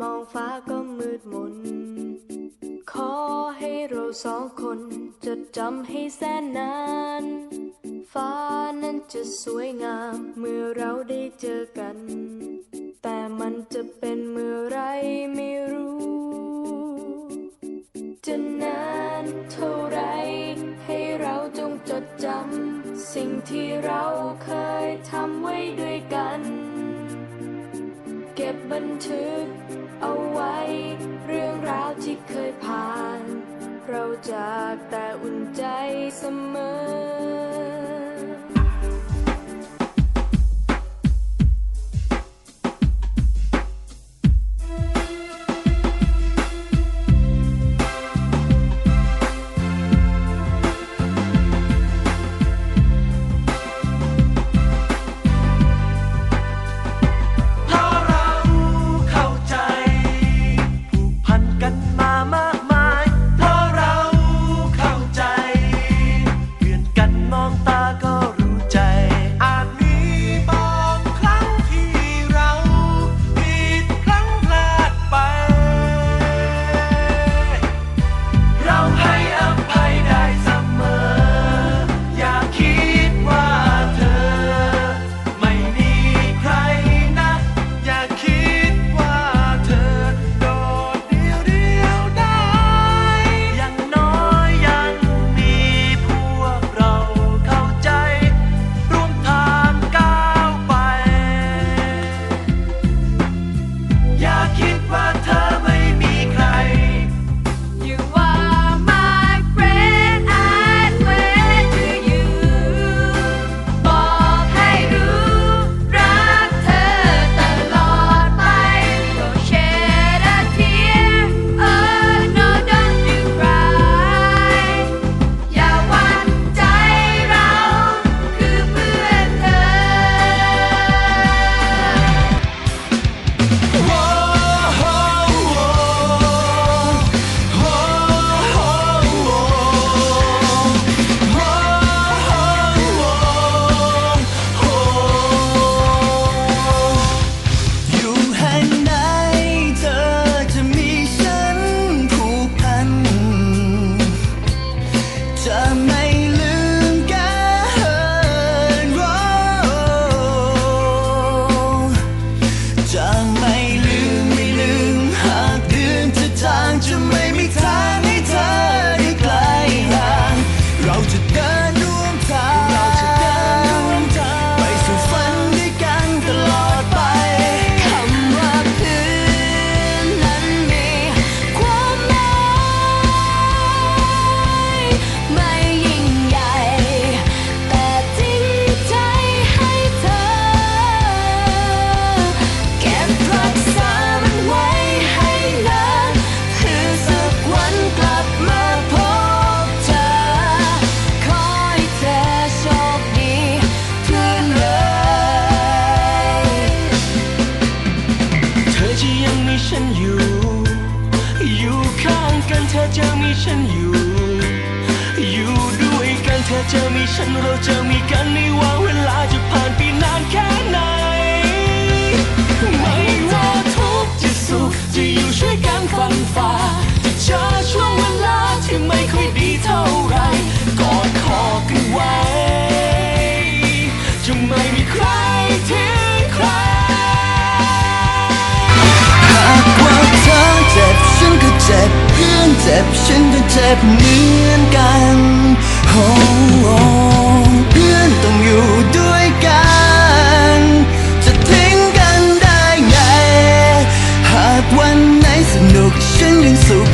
มองฟ้าก็มืดมน ขอให้เราสองคนจดจำให้แสนนาน ฟ้านั้นจะสวยงามเมื่อเราได้เจอกัน แต่มันจะเป็นเมื่อไรไม่รู้ จะนานเท่าไรให้เราจงจดจำสิ่งที่เราเคยทำไว้ด้วยกัน บันทึกเอาไว้ เรื่องราวที่เคยผ่าน เราจากแต่อุ่นใจเสมอ เธอจะมีฉันอยู่ อยู่ด้วยกันเธอจะมีฉันเราจะมีกันไม่ว่าเวลาจะผ่านไปนานแค่ไหน ไม่ว่าทุกข์จะสุขจะอยู่ช่วยกันฟันฝ่าจะเจอช่วงเวลาที่ไม่ค่อยดีเท่าไรกอดคอกันไว้ จะไม่มีใครทิ้ง จ็บเพื่อนเจ็บฉันก็เจ็บเหมือนกันโอ้เพื่อนต้องอยู่ด้วยกัน จะทิ้งกันได้ไง หากวันไหนสนุกฉันยังสุข